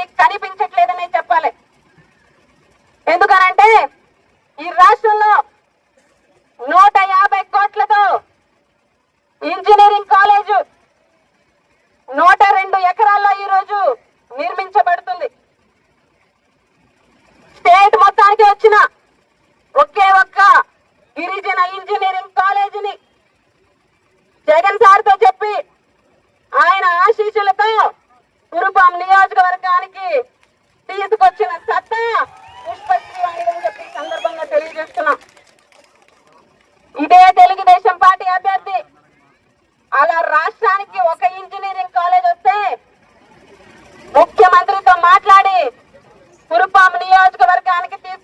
Party కనిపించట్లేదనే చెప్పాలి. ఎందుకనంటే ఈ రాష్ట్రంలో నూట యాభై కోట్లతో ఇంజనీరింగ్ కాలేజ్ నూట రెండు ఎకరాల్లో ఈరోజు నిర్మించబడుతుంది. స్టేట్ మొత్తానికి వచ్చిన ఒకే ఒక్క గిరిజన ఇంజనీరింగ్ కాలేజీని నియోజకవర్గానికి తీసుకొచ్చిన సత్తా పుష్పశ్రీవాణి అని చెప్పి సందర్భంగా తెలియజేస్తున్నాం. ఇదే తెలుగుదేశం పార్టీ అభ్యర్థి అలా రాష్ట్రానికి ఒక ఇంజనీరింగ్ కాలేజ్ వస్తే ముఖ్యమంత్రితో మాట్లాడి కురుపాము నియోజకవర్గానికి తీసుకు